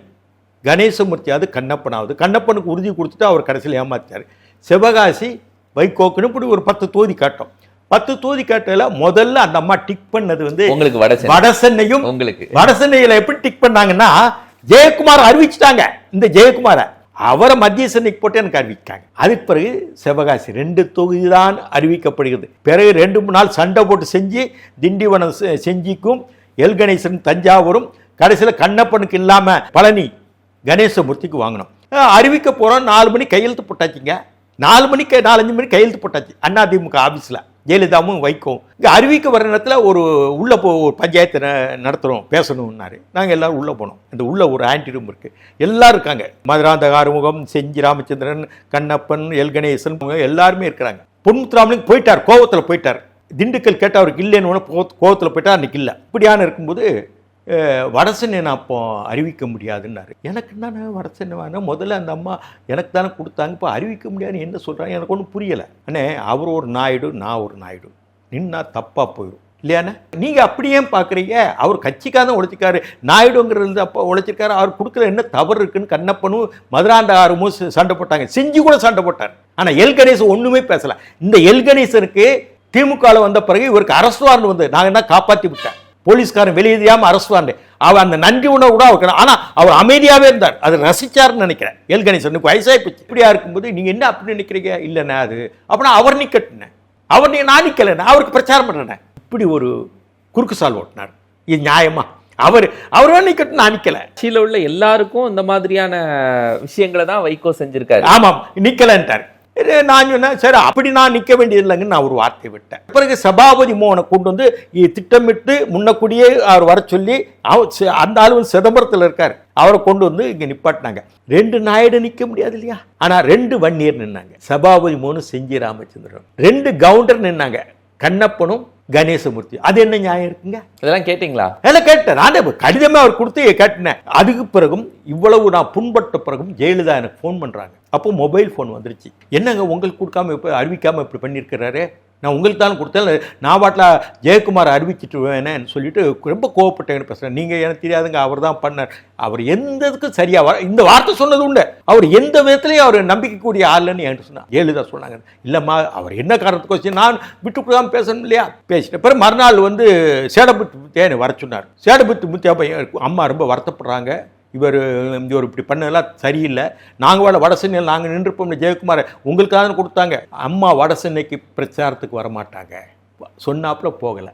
கணேசமூர்த்தியாவது கண்ணப்பனாவது. கண்ணப்பனுக்கு உறுதி கொடுத்துட்டு அவர் கடைசியில் ஏமாத்தார் சிவகாசி வைகோக்குன்னு இப்படி ஒரு பத்து தொகுதி காட்டும். பத்து தொகுதி காட்டல முதல்ல அந்த அம்மா டிக் பண்ணது வந்து உங்களுக்கு வட சென்னை. வடசென்னையும் உங்களுக்கு. வடசென்னையில எப்படி டிக் பண்ணாங்கன்னா ஜெயக்குமார் அறிவிச்சிட்டாங்க. இந்த ஜெயக்குமாரை. அவரை மத்திய சென்னைக்கு போட்டு எனக்கு அறிவிக்காங்க. அதுக்கு பிறகு சிவகாசி ரெண்டு தொகுதி தான் அறிவிக்கப்படுகிறது. பிறகு ரெண்டு மூணு நாள் சண்டை போட்டு செஞ்சு திண்டிவனம் செ- செஞ்சிக்கும் எல் கணேசன் தஞ்சாவூரும் கடைசியில் கண்ணப்பனுக்கு இல்லாமல் பழனி கணேசமூர்த்திக்கு வாங்கினோம். அறிவிக்க போகிறோம் நாலு மணி கையெழுத்து போட்டாச்சுங்க. நாலு மணிக்கு நாலஞ்சு மணி கையெழுத்து போட்டாச்சு. அதிமுக ஆஃபீஸில் ஜெயலலிதாவும் வைக்கும். இங்கே அறிவிக்க வர நேரத்தில் ஒரு உள்ளே போ ஒரு பஞ்சாயத்து நடத்துகிறோம் பேசணும்னாரு. நாங்கள் எல்லாரும் உள்ளே போனோம். இந்த உள்ளே ஒரு ஆன்டி ரூம் இருக்குது எல்லோரும் இருக்காங்க. மதுராந்தக ஆறுமுகம் செஞ்சி ராமச்சந்திரன் கண்ணப்பன் எல் கணேசன் எல்லாருமே இருக்கிறாங்க. பொன்முத்துராமலிங்கம் போயிட்டார் கோவத்தில் போயிட்டார். திண்டுக்கல் கேட்டால் அவருக்கு இல்லைன்னு கோவத்தில் போயிட்டார் அன்றைக்கி இல்லை. இப்படியான இருக்கும்போது வடசென்னை நான் அப்போ அறிவிக்க முடியாதுன்னாரு. எனக்கு தானே வடசென்னை வேணாம் முதல்ல அந்த அம்மா எனக்கு தானே கொடுத்தாங்க இப்போ அறிவிக்க முடியாதுன்னு என்ன சொல்கிறாங்க எனக்கு ஒன்றும் புரியலை. அண்ணே அவர் ஒரு நாயுடு நான் ஒரு நாயுடு. நின்னா தப்பாக போயிடும் இல்லையாண்ணே நீங்கள் அப்படியே பார்க்குறீங்க அவர் கட்சிக்காக தான் உழைச்சிக்காரு நாயுடுங்கிறது அப்போ உழைச்சிருக்காரு. அவர் கொடுக்குற என்ன தவறு இருக்குன்னு கண்ணப்பனும் மதுராண்டாருமும் ச- சண்டை போட்டாங்க. செஞ்சு கூட சண்டை போட்டார். ஆனால் எல். கணேசன் ஒன்றுமே பேசலை. இந்த எல். கணேசனுக்கு திமுகவில் வந்த பிறகு இவருக்கு அரசு வாரண்ட் வந்து நாங்கள் என்ன காப்பாற்றி விட்டேன் போலீஸ்காரன் வெளியேறியாமல் அரசு வாரண்ட் அவர் அந்த நன்றி உணர்வு கூட அவருக்கு ஆனால் அவர் அமைதியாகவே இருந்தார். அது ரசிச்சாருன்னு நினைக்கிறேன். எல் கணேசனுக்கு வயசாகி போச்சு. இப்படியா இருக்கும்போது நீங்கள் என்ன அப்படி நினைக்கிறீங்க? இல்லைண்ணே அது. அப்படின்னா அவர் நிக்கட்டுனேன் அவர் நீ நான் நிக்கலைண்ணே. அவருக்கு பிரச்சாரம் பண்ணுறேன் இப்படி ஒரு குறுக்கு சால் ஓட்டினார். இது நியாயமா? அவர் அவர் வேணா நிக்கட்டும் நான் நிக்கல. கட்சியில உள்ள எல்லாருக்கும் இந்த மாதிரியான விஷயங்களை தான் வைகோ செஞ்சிருக்காரு. ஆமாம் நிக்கலன்ட்டார். இது நான் சொன்னேன் சரி அப்படி நான் நிற்க வேண்டியதில்லைங்க நான் ஒரு வார்த்தை விட்டேன். பிறகு சபாபதி மோகனை கொண்டு வந்து திட்டமிட்டு முன்னக்கூடியே அவர் வர சொல்லி அவர் அந்த ஆளு சிதம்பரத்தில் இருக்கார். அவரை கொண்டு வந்து இங்கே நிப்பாட்டினாங்க. ரெண்டு நாயுடு நிற்க முடியாது இல்லையா? ஆனால் ரெண்டு வன்னியர் நின்னாங்க. சபாபதி மோகனும் செஞ்சி ராமச்சந்திரன் ரெண்டு கவுண்டர் நின்னாங்க. கண்ணப்பனும் கணேசமூர்த்தி. அது என்ன நியாயம் இருக்குங்க? இதெல்லாம் கேட்டிங்களா? எல்லாம் கேட்டேன். நானே கடிதமே அவர் கொடுத்து கேட்டேன். அதுக்கு பிறகும் இவ்வளவு நான் புண்பட்ட பிறகும் ஜெயலலிதா எனக்கு ஃபோன் பண்றாங்க. அப்போ மொபைல் ஃபோன் வந்துருச்சு. என்னங்க உங்களுக்கு கொடுக்காம இப்போ அறிவிக்காம இப்படி பண்ணியிருக்கிறாரு? நான் உங்களுக்கு தான் கொடுத்தேன். நான் பாட்டில் ஜெயக்குமார் அறிவிச்சிட்டு வேணேன்னு சொல்லிட்டு ரொம்ப கோவப்பட்டேன்னு பேசுகிறேன் நீங்கள் எனக்கு தெரியாதுங்க அவர் தான் பண்ணார். அவர் எந்த இதுக்கும் சரியாக வர இந்த வார்த்தை சொன்னது உண்டு. அவர் எந்த விதத்துலையும் அவர் நம்பிக்கைக்கூடிய ஆளுன்னு என்கிட்ட சொன்னார் ஏழுதா சொன்னாங்க. இல்லைம்மா அவர் என்ன காரணத்துக்கு வச்சு நான் விட்டு பேசணும் இல்லையா? பேசிட்டேன் பிறகு மறுநாள் வந்து சேடபுத்து முத்தியா வர சொன்னார். சேடபுத்து முத்தியா பையன் அம்மா ரொம்ப வருத்தப்படுறாங்க. இவர் இவர் இப்படி பண்ணதெல்லாம் சரியில்லை. நாங்கள் வேலை வடசென்னையில் நாங்கள் நின்றுப்போம் ஜெயக்குமார் உங்களுக்காக கொடுத்தாங்க. அம்மா வடசென்னைக்கு பிரச்சாரத்துக்கு வரமாட்டாங்க. சொன்னாப்புல போகலை.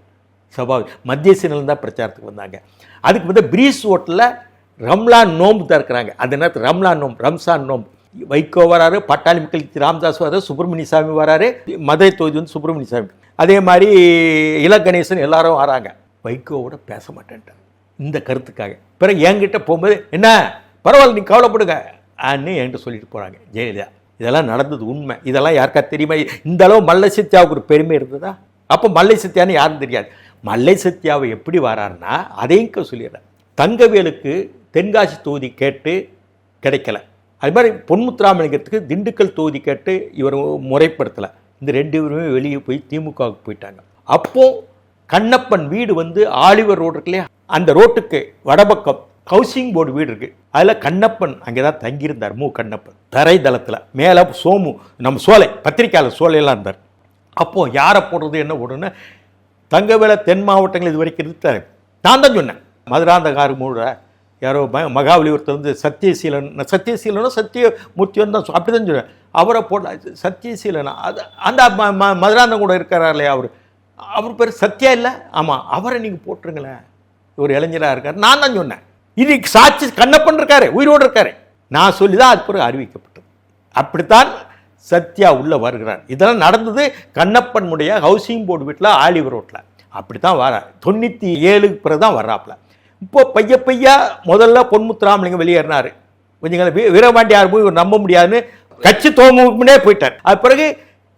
சபா மத்திய சென்னையில் தான் பிரச்சாரத்துக்கு வந்தாங்க. அதுக்கு வந்து பிரீஸ் ஹோட்டலில் ரம்லான் நோம்பு திறக்கிறாங்க அந்த நேரத்தில் ரம்லான் நோம்பு ரம்சான் நோம்பு. வைகோ வராரு பட்டாளி மக்கள் ராமதாஸ் வராரு சுப்பிரமணிய சாமி வராரு மதுரை தொகுதி வந்து சுப்பிரமணிய சாமி. அதே மாதிரி இல கணேசன் எல்லாரும் வராங்க. வைகோவோட பேச மாட்டேன்ட்டார். இந்த கருத்துக்காக. பிறகு என்கிட்ட போகும்போது என்ன? பரவாயில்ல நீ கவலைப்படுங்க. அன்னு என்கிட்ட சொல்லிட்டு போகிறாங்க ஜெயலலிதா இதெல்லாம் நடந்தது உண்மை. இதெல்லாம் யாருக்கா தெரியுமா? இந்த அளவு மல்லை சத்யாவுக்கு ஒரு பெருமை இருந்ததா? அப்போ மல்லை சத்யான்னு யாரும் தெரியாது. மல்லை சத்யாவை எப்படி வராருன்னா அதையும் சொல்லிடுறேன் தங்கவேலுக்கு தென்காசி தொகுதி கேட்டு கிடைக்கல. அது மாதிரி பொன்முத்துராமலிங்கத்துக்கு திண்டுக்கல் தொகுதி கேட்டு இவர் முறைப்படுத்தலை. இந்த ரெண்டு பேருமே வெளியே போய் திமுகவுக்கு போயிட்டாங்க. அப்போது கண்ணப்பன் வீடு வந்து ஆலிவர் ரோடு இருக்குல்லையா? அந்த ரோட்டுக்கு வடபக்கம் ஹவுசிங் போர்டு வீடு இருக்கு. அதில் கண்ணப்பன் அங்கே தான் தங்கியிருந்தார் மு. கண்ணப்பன். தரை தளத்தில் மேலே சோமு நம்ம சோலை பத்திரிக்கையாளர் சோலையெல்லாம் இருந்தார். அப்போ யாரை போடுறது என்ன போடுறதுன்னு தங்கவேலை தென் மாவட்டங்கள் இது வரைக்கும் இருந்தார் நான் தான் சொன்னேன். மதுராந்தகார் மூட யாரோ ம மகாபலிபுரத்தில் வந்து சத்தியசீலன் சத்தியசீலனும் சத்தியமூர்த்தியும் தான் அப்படி தான் சொன்னேன். அவரை போட சத்தியசீலனா அது அந்த ம ம- கூட இருக்கிறார் இல்லையா அவர்? அவர் பேர் சத்யா இல்லை? ஆமாம் அவரை நீங்கள் போட்டுருங்களேன். ஒரு இளைஞராக இருக்கார். நான் தான் சொன்னேன். இது சாட்சி கண்ணப்பன் இருக்காரு உயிரோடு இருக்காரு. நான் சொல்லி தான் அது பிறகு அறிவிக்கப்பட்டது. அப்படித்தான் சத்யா உள்ளே வருகிறார். இதெல்லாம் நடந்தது கண்ணப்பனுடைய ஹவுசிங் போர்டு வீட்டில் ஆலிவர் ரோட்டில் அப்படி தான் வரார். தொண்ணூற்றி ஏழுக்கு பிறகு தான் வர்றாப்புல. இப்போ பைய பையா முதல்ல பொன்முத்துராமலிங்கம் வெளியேறினார். கொஞ்சம் வீரபாண்டியார் போய் நம்ப முடியாதுன்னு கட்சி தோமுனே போயிட்டார். அது பிறகு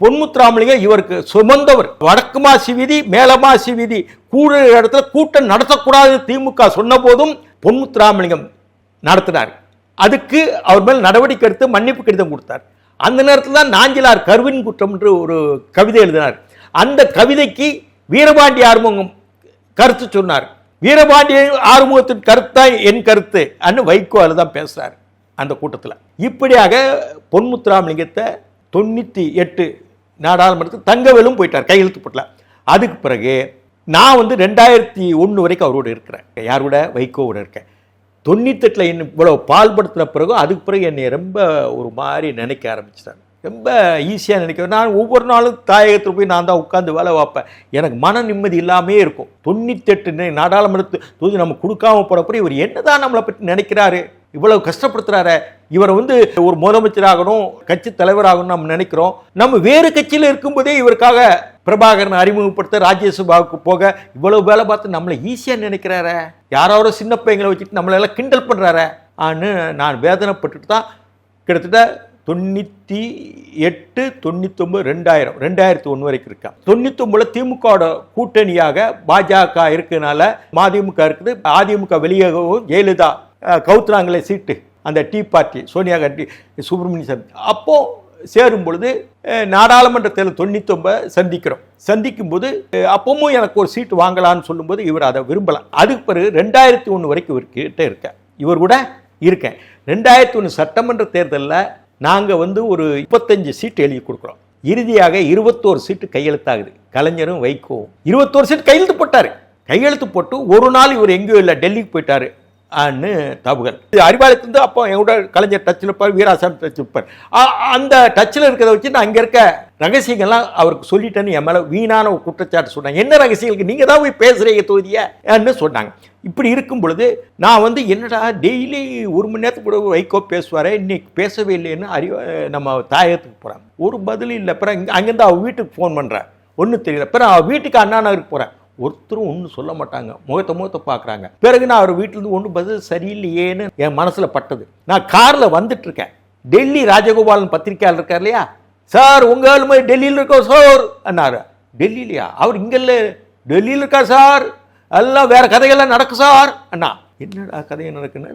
பொன்முத்துராமலிங்கம் இவருக்கு சுமந்தவர். வடக்கு மாசி வீதி மேலமாசி வீதி கூடுற இடத்துல கூட்டம் நடத்தக்கூடாது திமுக சொன்ன போதும் பொன்முத்துராமலிங்கம் நடத்தினார். அதுக்கு அவர் மேல் நடவடிக்கை எடுத்து மன்னிப்பு கடிதம் கொடுத்தார். அந்த நேரத்தில் தான் நாஞ்சிலார் கருவின் குற்றம் என்று ஒரு கவிதை எழுதினார். அந்த கவிதைக்கு வீரபாண்டி ஆறுமுகம் கருத்து சொன்னார். வீரபாண்டிய ஆறுமுகத்தின் கருத்தான் என் கருத்து அன்னு வைகோ அதில் தான் பேசுறார் அந்த கூட்டத்தில். இப்படியாக பொன்முத்துராமலிங்கத்தை தொண்ணூற்றி எட்டு நாடாளுமன்றத்துக்கு தங்கவேலும் போயிட்டார் கையெழுத்து போட்டல. அதுக்கு பிறகு நான் வந்து ரெண்டாயிரத்தி ஒன்று வரைக்கும் அவரோட இருக்கிறேன். யாரோட வைகோவோட இருக்கேன். தொண்ணூத்தெட்டில் என்ன இவ்வளோ பால்படுத்தின பிறகு அதுக்கு பிறகு என்னை ரொம்ப ஒரு மாதிரி நினைக்க ஆரம்பிச்சிட்டாங்க ரொம்ப ஈஸியாக நினைக்கிறேன் நான் ஒவ்வொரு நாளும் தாயகத்தில் போய் நான் தான் உட்காந்து வேலை பார்ப்பேன். எனக்கு மன நிம்மதி இல்லாமே இருக்கும். தொண்ணூத்தெட்டு நாடாளுமன்றத்து தொகுதி நம்ம கொடுக்காம போனப்பறம் இவர் என்னதான் நம்மளை பற்றி நினைக்கிறாரு? இவ்வளவு கஷ்டப்படுத்துறாரு. இவரை வந்து ஒரு முதலமைச்சராகணும் கட்சி தலைவராகணும் நம்ம நினைக்கிறோம். நம்ம வேறு கட்சியில் இருக்கும்போதே இவருக்காக பிரபாகரன் அறிமுகப்படுத்த ராஜ்யசபாவுக்கு போக இவ்வளவு வேலை பார்த்து நம்மளை ஈஸியாக நினைக்கிறாரே. யாரோ சின்ன பையங்களை வச்சுட்டு நம்மளை எல்லாம் கிண்டல் பண்ணுறாரு ஆன்னு நான் வேதனைப்பட்டுட்டு தான் கிட்டத்தட்ட தொண்ணூற்றி எட்டு தொண்ணூத்தொம்பது ரெண்டாயிரம் ரெண்டாயிரத்தி ஒன்று வரைக்கும் இருக்கா தொண்ணூத்தொம்பதுல திமுகவோட கூட்டணியாக பாஜக இருக்கனால மதிமுக இருக்குது அதிமுக வெளியாகவும் ஜெயலலிதா கவுத்துனாங்களே சீட்டு அந்த டீ பார்ட்டி சோனியா காந்தி சுப்பிரமணிய சாமி. அப்போ சேரும் பொழுது நாடாளுமன்ற தேர்தல் தொண்ணூத்தொம்பது சந்திக்கிறோம். சந்திக்கும் போது அப்பவும் எனக்கு ஒரு சீட்டு வாங்கலாம்னு சொல்லும்போது இவர் அதை விரும்பலாம் அதுக்கு பிறகு ரெண்டாயிரத்தி ஒன்று வரைக்கும் இவர்கிட்ட இருக்கேன். இவர் கூட இருக்கேன். ரெண்டாயிரத்தி ஒன்று சட்டமன்ற தேர்தலில் நாங்கள் வந்து ஒரு முப்பத்தஞ்சு சீட்டு எழுதி கொடுக்குறோம். இறுதியாக இருபத்தோரு சீட்டு கையெழுத்தாகுது. கலைஞரும் வைகோவும். இருபத்தோரு சீட்டு கையெழுத்து போட்டார். கையெழுத்து போட்டு ஒரு நாள் இவர் எங்கேயும் இல்லை டெல்லிக்கு போயிட்டார். அன்னு தகவல் இது அறிவாலயத்திலிருந்து அப்போ எங்கூட கலைஞர் டச்சில் இருப்பார் வீராசாமி டச் இருப்பார். அந்த டச்சில் இருக்கிறத வச்சு நான் அங்கே இருக்க ரகசியங்கள்லாம் அவருக்கு சொல்லிட்டேன்னு என் மேலே வீணான ஒரு குற்றச்சாட்டு சொன்னாங்க. என்ன ரகசியங்களுக்கு நீங்கள் தான் போய் பேசுகிறீங்க தொகுதியன்னு சொன்னாங்க. இப்படி இருக்கும் பொழுது நான் வந்து என்னடா டெய்லி ஒரு மணி நேரத்துக்கு கூட வைகோ பேசுவார் இன்னைக்கு பேசவே இல்லைன்னு அறிவ நம்ம தாயத்துக்கு போகிறேன் ஒரு பதில் இல்லை. அப்புறம் இங்கே அங்கேருந்து அவள் வீட்டுக்கு ஃபோன் பண்ணுறேன் ஒன்றும் தெரியல. அப்புறம் அவள் வீட்டுக்கு அண்ணா நகருக்கு போகிறேன் ஒருத்தரும் ஒன்றும் சொல்ல மாட்டாங்க. முகத்தை முகத்தை பார்க்குறாங்க. பிறகு நான் அவர் வீட்டிலேருந்து ஒன்றும் பதில் சரியில்லையேன்னு என் மனசில் பட்டது. நான் காரில் வந்துட்டுருக்கேன். டெல்லி ராஜகோபாலன் பத்திரிக்கையாளர் இருக்கார் இல்லையா? சார் உங்கள் ஆளுமை டெல்லியில் இருக்கோம் சார் அண்ணார் டெல்லியிலையா? அவர் இங்கே இல்லை டெல்லியில் இருக்கார் சார். எல்லாம் வேற கதைகள்லாம் நடக்கு சார் அண்ணா. என்னடா கதை நடக்குன்னு?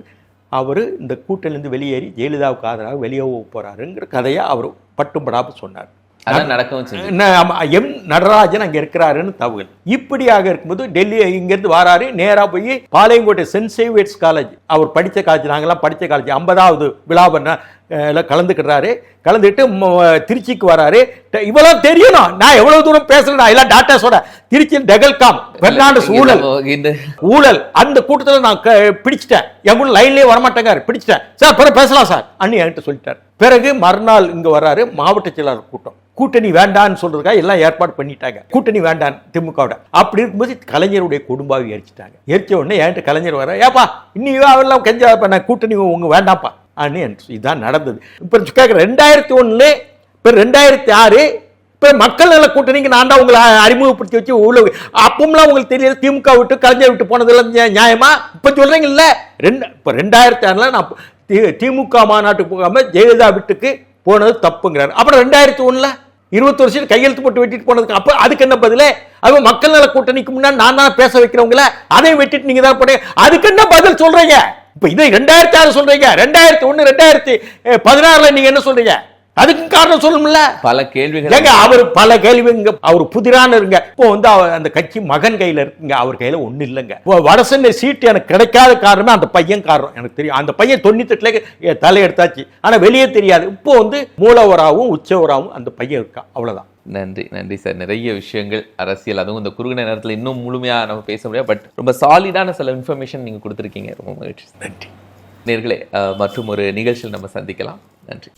அவர் இந்த கூட்டிலேருந்து வெளியேறி ஜெயலலிதாவுக்கு ஆதரவாக வெளியே போகிறாருங்கிற கதையை அவர் பட்டும்படாமல் சொன்னார். எம் நடராஜன் அங்க இருக்கிறாருன்னு தகவல். இப்படியாக இருக்கும்போது டெல்லி இங்கிருந்து வராரு. நேரா போய் பாளையங்கோட்டை சென்ட் சேவியர்ஸ் காலேஜ் அவர் படிச்ச காலேஜ் நாங்கெல்லாம் படிச்ச காலேஜ் ஐம்பதாவது விழாவை ந- அஹ் கலந்துக்கிறாரு கலந்துட்டு ம- திருச்சிக்கு வராரு. இவ்வளவு தெரியணும் நான் எவ்வளவு தூரம் பேசுறேன் எல்லாம் டாட்டாஸோட திருச்சி டெகல்காம் பெர்னாண்டஸ் ஊழல். இந்த ஊழல். அந்த கூட்டத்தில் நான் பிடிச்சிட்டேன். என் கூட லைன்லேயே வரமாட்டேங்க பிடிச்சிட்டேன். சார் பிறகு பேசலாம் சார். அண்ணி என்கிட்ட சொல்லிட்டார். பிறகு மறுநாள் இங்க வராரு மாவட்ட செயலாளர் கூட்டம். கூட்டணி வேண்டான்னு சொல்றதுக்காக எல்லாம் ஏற்பாடு பண்ணிட்டாங்க. கூட்டணி வேண்டாம் திமுகவோட. அப்படி இருக்கும்போது கலைஞருடைய குடும்பாவை எரிச்சிட்டாங்க. எரிச்ச உடனே என்கிட்ட கலைஞர் வர ஏப்பா இன்னும் அவெல்லாம் கெஞ்சா கூட்டணி உங்க வேண்டாம்ப்பா. அப்படின்னு இதுதான் நடந்தது. இப்போ கேட்குறேன் ரெண்டாயிரத்தி ஒன்று இப்போ ரெண்டாயிரத்தி ஆறு இப்போ மக்கள் நல கூட்டணிக்கு நான் தான் உங்களை அறிமுகப்படுத்தி வச்சு உள்ள அப்பம்லாம் உங்களுக்கு தெரியல திமுக விட்டு கலைஞர் விட்டு போனதெல்லாம் நியாயமா? இப்போ சொல்கிறீங்கல்ல ரெண்டு இப்போ ரெண்டாயிரத்தி ஆறில் நான் தி- திமுக மாநாட்டுக்கு போகாமல் ஜெயலலிதா வீட்டுக்கு போனது தப்புங்கிறாரு. அப்புறம் ரெண்டாயிரத்தி ஒன்றில் இருபத்தி வருஷம் கையெழுத்து போட்டு வெட்டிட்டு போனதுக்கு அப்போ அதுக்கு என்ன பதில்? அது மக்கள் நல கூட்டணிக்கு முன்னாடி நான் தான் பேச வைக்கிறவங்கள அதையும் வெட்டிட்டு நீங்கள் தான் போனீங்க. அதுக்கு என்ன பதில் சொல்கிறீங்க இப்போ இதை ரெண்டாயிரத்தி ஆறு சொல்றீங்க. ரெண்டாயிரத்தி ஒன்று ரெண்டாயிரத்தி பதினாறுல நீங்க என்ன சொல்றீங்க? அதுக்கு காரணம் சொல்லணும்ல பல கேள்விகள் ஏங்க அவர் பல கேள்விங்க அவர் புதிரான இருங்க. இப்போ வந்து அவர் அந்த கட்சி மகன் கையில இருக்குங்க. அவர் கையில ஒண்ணு இல்லைங்க. வடசென்னை சீட்டு எனக்கு கிடைக்காத காரணமே அந்த பையன் காரணம். எனக்கு தெரியும். அந்த பையன் தொண்ணூத்தெட்டுல தலையெடுத்தாச்சு. ஆனா வெளியே தெரியாது. இப்போ வந்து மூலவராகவும் உச்சவராகவும் அந்த பையன் இருக்கான் அவ்வளவுதான். நன்றி நன்றி சார். நிறைய விஷயங்கள் அரசியல் அதுவும் இந்த குறுகின நேரத்தில் இன்னும் முழுமையா நம்ம பேச முடியாது. பட் ரொம்ப சாலிடான சில இன்ஃபர்மேஷன் நீங்க கொடுத்துருக்கீங்க. ரொம்ப மகிழ்ச்சி நன்றி. நேர்களே மற்றும் ஒரு நிகழ்ச்சியில் நம்ம சந்திக்கலாம். நன்றி.